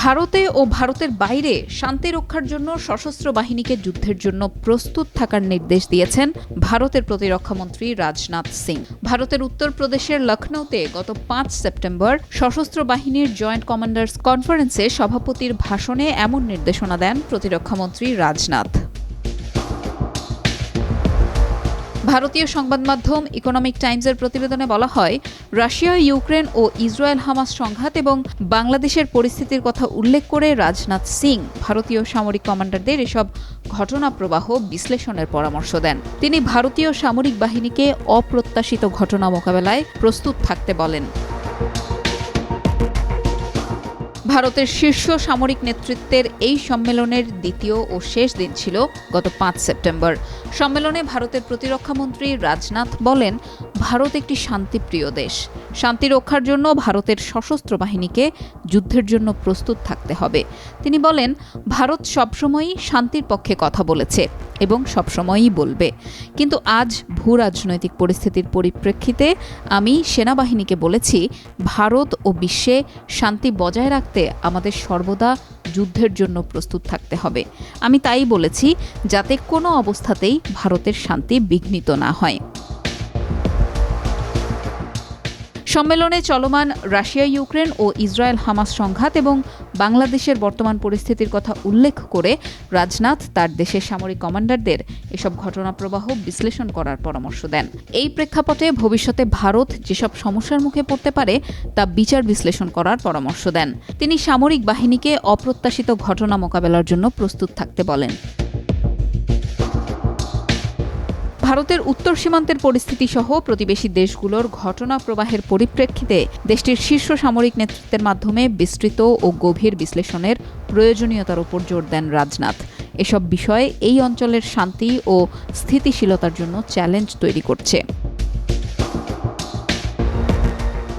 ভারতে ও ভারতের বাইরে শান্তি রক্ষার জন্য সশস্ত্র বাহিনীকে যুদ্ধের জন্য প্রস্তুত থাকার নির্দেশ দিয়েছেন ভারতের প্রতিরক্ষামন্ত্রী রাজনাথ সিং। ভারতের উত্তরপ্রদেশের লখনৌতে গত পাঁচ সেপ্টেম্বর সশস্ত্র বাহিনীর জয়েন্ট কমান্ডার্স কনফারেন্সে সভাপতির ভাষণে এমন নির্দেশনা দেন প্রতিরক্ষামন্ত্রী রাজনাথ। ভারতীয় সংবাদ মাধ্যম ইকোনমিক টাইমসের প্রতিবেদনে বলা হয়, রাশিয়া, ইউক্রেন ও ইসরায়েল হামাস সংঘাত এবং বাংলাদেশের পরিস্থিতির কথা উল্লেখ করে রাজনাথ সিং, ভারতীয় সামরিক কমান্ডারদের এসব ঘটনা প্রবাহ বিশ্লেষণের পরামর্শ দেন। তিনি ভারতীয় সামরিক বাহিনীকে অপ্রত্যাশিত ঘটনা মোকাবেলায় প্রস্তুত থাকতে বলেন। ভারতের শীর্ষ সামরিক নেতৃত্বের এই সম্মেলনের দ্বিতীয় ও শেষ দিন ছিল গত পাঁচ সেপ্টেম্বর। সম্মেলনে ভারতের প্রতিরক্ষামন্ত্রী রাজনাথ বলেন, ভারত একটি শান্তিপ্রিয় দেশ। শান্তি রক্ষার জন্য ভারতের সশস্ত্র বাহিনীকে যুদ্ধের জন্য প্রস্তুত থাকতে হবে। তিনি বলেন, ভারত সবসময়ই শান্তির পক্ষে কথা বলেছে। এবং সবসময়ই বলবে। কিন্তু আজ ভূ রাজনৈতিক পরিস্থিতির পরিপ্রেক্ষিতে আমি সেনাবাহিনীকে বলেছি, ভারত ও বিশ্বে শান্তি বজায় রাখতে আমাদের সর্বদা যুদ্ধের জন্য প্রস্তুত থাকতে হবে। আমি তাই বলেছি, যাতে কোনো অবস্থাতেই ভারতের শান্তি বিঘ্নিত না হয়। সম্মেলনে চলমান রাশিয়া, ইউক্রেন ও ইসরায়েল হামাস সংঘাত এবং বাংলাদেশের বর্তমান পরিস্থিতির কথা উল্লেখ করে রাজনাথ তার দেশের সামরিক কমান্ডারদের এসব ঘটনা প্রবাহ বিশ্লেষণ করার পরামর্শ দেন। এই প্রেক্ষাপটে ভবিষ্যতে ভারত যেসব সমস্যার মুখে পড়তে পারে তা বিচার বিশ্লেষণ করার পরামর্শ দেন। তিনি সামরিক বাহিনীকে অপ্রত্যাশিত ঘটনা মোকাবেলার জন্য প্রস্তুত থাকতে বলেন। ভারতের উত্তর সীমান্তের পরিস্থিতি সহ প্রতিবেশী দেশগুলোর ঘটনা প্রবাহের পরিপ্রেক্ষিতে দেশটির শীর্ষ সামরিক নেতৃত্বের মাধ্যমে বিস্তৃত ও গভীর বিশ্লেষণের প্রয়োজনীয়তার উপর জোর দেন রাজনাথ। এসব বিষয়ে এই অঞ্চলের শান্তি ও স্থিতিশীলতার জন্য চ্যালেঞ্জ তৈরি করছে।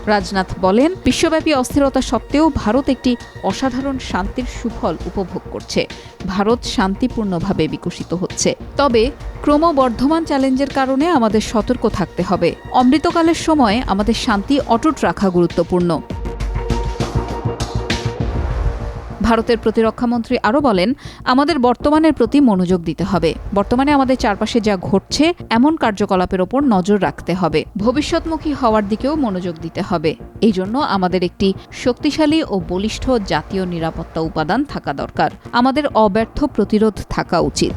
রাজনাথ বলেন, বিশ্বব্যাপী অস্থিরতা সত্ত্বেও ভারত একটি অসাধারণ শান্তির সুফল উপভোগ করছে। ভারত শান্তিপূর্ণভাবে বিকশিত হচ্ছে। তবে ক্রমবর্ধমান চ্যালেঞ্জের কারণে আমাদের সতর্ক থাকতে হবে। অমৃতকালের সময় আমাদের শান্তি অটুট রাখা গুরুত্বপূর্ণ। ভারতের প্রতিরক্ষা মন্ত্রী আরও বলেন, আমাদের বর্তমানের প্রতি মনোযোগ দিতে হবে। বর্তমানে আমাদের চারপাশে যা ঘটছে, এমন কার্যকলাপের ওপর নজর রাখতে হবে। ভবিষ্যৎমুখী হওয়ার দিকেও মনোযোগ দিতে হবে। এই জন্য আমাদের একটি শক্তিশালী ও বলিষ্ঠ জাতীয় নিরাপত্তা উপাদান থাকা দরকার। আমাদের অব্যর্থ প্রতিরোধ থাকা উচিত।